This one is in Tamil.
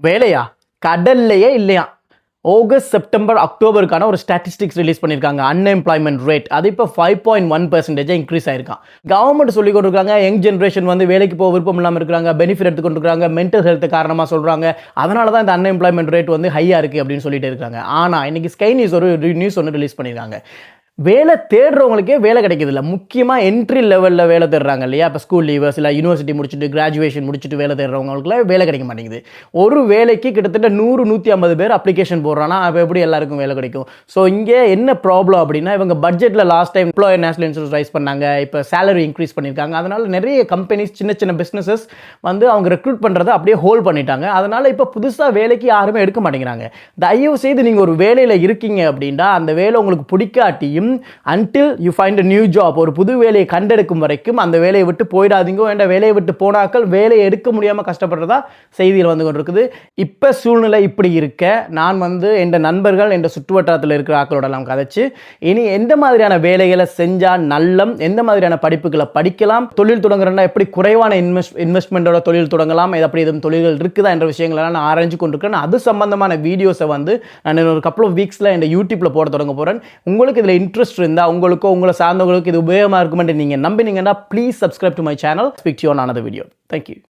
வேலையா? கடல்லையே இல்லையா? ஆகஸ்ட் செப்டம்பர் அக்டோபருக்கான ஒரு ஸ்டாட்டிஸ்டிக்ஸ் ரிலீஸ் பண்ணியிருக்காங்க அன்எம்ப்ளாய்மெண்ட் ரேட் அது இப்போ ஃபைவ் பாயிண்ட் ஒன் பர்சன்டேஜாக இன்க்ரீஸ் ஆயிருக்கான் கவர்மெண்ட் சொல்லி கொண்டிருக்காங்க யங் ஜென்ரேஷன் வந்து வேலைக்கு போக விருப்பம் இல்லாமல் இருக்கிறாங்க பெனிஃபிட் எடுத்து கொண்டிருக்காங்க மென்டல் ஹெல்த் காரணமாக சொல்கிறாங்க அதனால தான் இந்த அன்எம்ப்ளாய்மெண்ட் ரேட் வந்து ஹையாக இருக்குது அப்படின்னு சொல்லிட்டு இருக்காங்க ஆனால் இன்றைக்கி ஸ்கை நியூஸ் ஒரு நியூஸ் ஒன்று ரிலீஸ் பண்ணியிருக்காங்க வேலை தேடுறவங்களுக்கே வேலை கிடைக்கிறதில்ல முக்கியமாக என்ட்ரி லெவலில் வேலை தேடுறாங்க இல்லையா? இப்போ ஸ்கூல் லீவர்ஸ் இல்லை யூனிவர்சிட்டி முடிச்சுட்டு கிராஜுவேஷன் முடிச்சுட்டு வேலை தேடுறவங்களுக்குலாம் வேலை கிடைக்க மாட்டேங்குது. ஒரு வேலைக்கு கிட்டத்தட்ட நூறு நூற்றி ஐம்பது பேர் அப்ளிகேஷன் போடுறானா அப்போ எப்படி எல்லாருக்கும் வேலை கிடைக்கும்? ஸோ இங்கே என்ன ப்ராப்ளம் அப்படின்னா இவங்க பட்ஜெட்டில் last time employer national insurance rise பண்ணாங்க இப்போ சேலரி இன்க்ரீஸ் பண்ணியிருக்காங்க. அதனால் நிறைய கம்பெனிஸ் சின்ன சின்ன பிஸ்னஸஸ் வந்து அவங்க ரெக்ரூட் பண்ணுறதை அப்படியே ஹோல்ட் பண்ணிட்டாங்க. அதனால் இப்போ புதுசாக வேலைக்கு யாருமே எடுக்க மாட்டேங்கிறாங்க. தயவு செய்து நீங்கள் ஒரு வேலையில் இருக்கீங்க அப்படின்னா அந்த வேலை உங்களுக்கு பிடிக்காட்டியும் until you find a new job ஒரு புது வேலையை கண்டெடுக்கும் வரைக்கும் அந்த வேலையை விட்டு போயிடாதீங்க. என்ற வேலையை விட்டு போனாக்கள் வேலையை எடுக்க முடியாமல் கஷ்டப்படுறதா செய்தியில் வந்து கொண்டிருக்குது. இப்போ சூழ்நிலை இப்படி இருக்க. நான் வந்து என் நண்பர்கள் என் சுற்றுவட்டாரத்தில் இருக்கிற ஆக்களோடலாம் கதைச்சு இனி எந்த மாதிரியான வேலைகளை செஞ்சால் நல்லம்? எந்த மாதிரியான படிப்புகளை படிக்கலாம்? தொழில் தொடங்குறேன்னா எப்படி குறைவான இன்வெஸ்ட் இன்வெஸ்ட்மெண்ட்டோட தொழில் தொடங்கலாம்? இது அப்படி எதுவும் தொழில்கள் இருக்குதா என்ற விஷயங்களெல்லாம் நான் ஆராய்ஞ்சு கொண்டிருக்கேன் அது சம்பந்தமான வீடியோஸை வந்து நான் ஒரு கப்பல் ஆஃப் வீக்ஸில் என் யூடியூப்பில் போட தொடங்க போகிறேன் உங்களுக்கு இதில் இன்ட்ரெஸ்ட் இருந்தால் உங்களுக்கோ உங்களை சார்ந்தவங்களுக்கு இது உபயோகமாக இருக்குமென்று நீங்கள் நம்பினீங்கன்னா please subscribe to my channel speak you on another video thank you